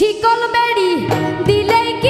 শিকল বেড়ি দিলেই কি